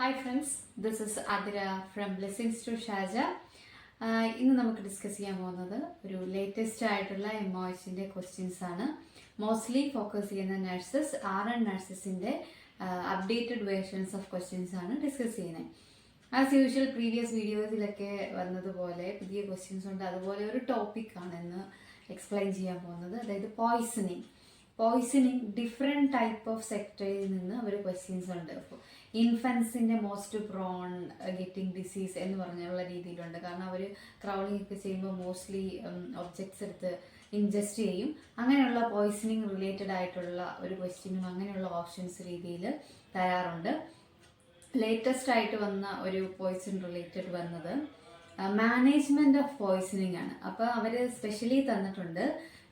Hi friends this is Athira from blessings to Shaja ഇന്ന് നമുക്ക് discuss ചെയ്യാൻ പോകുന്നത് ഒരു ലേറ്റസ്റ്റ് ആയിട്ടുള്ള എം ഒ എച്ചിന്റെ ക്വസ്റ്റ്യൻസ് ആണ്. മോസ്റ്റ്ലി ഫോക്കസ് ചെയ്യുന്ന നഴ്സസ് ആർ എൻ നഴ്സസിന്റെ അപ്ഡേറ്റഡ് വേർഷൻസ് ഓഫ് ക്വസ്റ്റ്യൻസ് ആണ് ഡിസ്കസ് ചെയ്യുന്നത്. ആസ് യൂഷ്വൽ പ്രീവിയസ് വീഡിയോസിലൊക്കെ വന്നതുപോലെ പുതിയ ക്വസ്റ്റ്യൻസ് ഉണ്ട്. അതുപോലെ ഒരു ടോപ്പിക്കാണ് ഇന്ന് എക്സ്പ്ലെയിൻ ചെയ്യാൻ പോകുന്നത്. അതായത് poisoning poisoning different type of സെക്ടറിൽ നിന്ന് അവർ ക്വസ്റ്റ്യൻസ് ഉണ്ട്. ഇൻഫൻസിന്റെ മോസ്റ്റ് പ്രോൺ ഗെറ്റിംഗ് ഡിസീസ് എന്ന് പറഞ്ഞുള്ള രീതിയിലുണ്ട്. കാരണം അവർ ക്രൗളിംഗ് ഒക്കെ ചെയ്യുമ്പോൾ മോസ്റ്റ്ലി ഒബ്ജക്ട്സ് എടുത്ത് ഇൻജസ്റ്റ് ചെയ്യും. അങ്ങനെയുള്ള പോയ്സണിങ് റിലേറ്റഡ് ആയിട്ടുള്ള ഒരു ക്വസ്റ്റ്യനും അങ്ങനെയുള്ള ഓപ്ഷൻസ് രീതിയിൽ തയ്യാറുണ്ട്. ലേറ്റസ്റ്റ് ആയിട്ട് വന്ന ഒരു പോയ്സൺ റിലേറ്റഡ് വന്നത് മാനേജ്മെന്റ് ഓഫ് പോയ്സണിങ് ആണ്. അപ്പോൾ അവർ സ്പെഷ്യലി തന്നിട്ടുണ്ട്.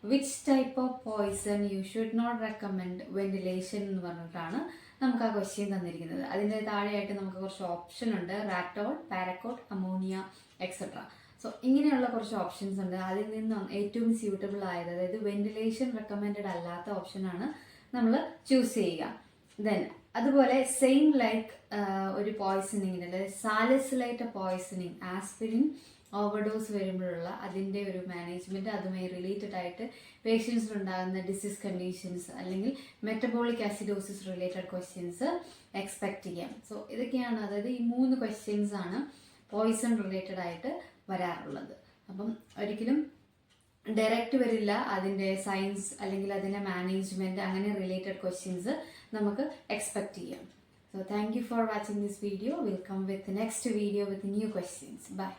Which type of poison you should not recommend ventilation എന്ന് പറഞ്ഞിട്ടാണ് നമുക്ക് ആ ക്വസ്റ്റ്യൻ തന്നിരിക്കുന്നത്. അതിന്റെ താഴെയായിട്ട് നമുക്ക് കുറച്ച് ഓപ്ഷൻ ഉണ്ട്. Ratol paraquat ammonia etcetera so ഇങ്ങനെയുള്ള കുറച്ച് ഓപ്ഷൻസ് ഉണ്ട്. അതിൽ നിന്നും ഏറ്റവും സ്യൂട്ടബിൾ ആയത് അതായത് വെന്റിലേഷൻ റെക്കമെൻഡ് അല്ലാത്ത ഓപ്ഷനാണ് നമ്മൾ ചൂസ് ചെയ്യുക. ദെൻ അതുപോലെ സെയിം ലൈക്ക് ഒരു പോയ്സണിങ്ങിന് അതായത് സാലിസിലൈറ്റ് പോയ്സണിങ് ആസ്പിരിൻ ഓവർഡോസ് വരുമ്പോഴുള്ള അതിന്റെ ഒരു മാനേജ്മെന്റ് അതുമായി റിലേറ്റഡ് ആയിട്ട് പേഷ്യൻസിനുണ്ടാകുന്ന ഡിസീസ് കണ്ടീഷൻസ് അല്ലെങ്കിൽ metabolic acidosis related questions expect ചെയ്യാം. സോ ഇതൊക്കെയാണ് അതായത് ഈ മൂന്ന് ക്വസ്റ്റ്യൻസ് ആണ് പോയിസൺ റിലേറ്റഡ് ആയിട്ട് വരാറുള്ളത്. അപ്പം ഒരിക്കലും ഡയറക്റ്റ് വരില്ല അതിന്റെ സയൻസ് അല്ലെങ്കിൽ അതിന്റെ മാനേജ്മെന്റ് അങ്ങനെ റിലേറ്റഡ് ക്വസ്റ്റ്യൻസ് നമുക്ക് എക്സ്പെക്ട് ചെയ്യാം. So thank you for watching this video will come with next video with new questions bye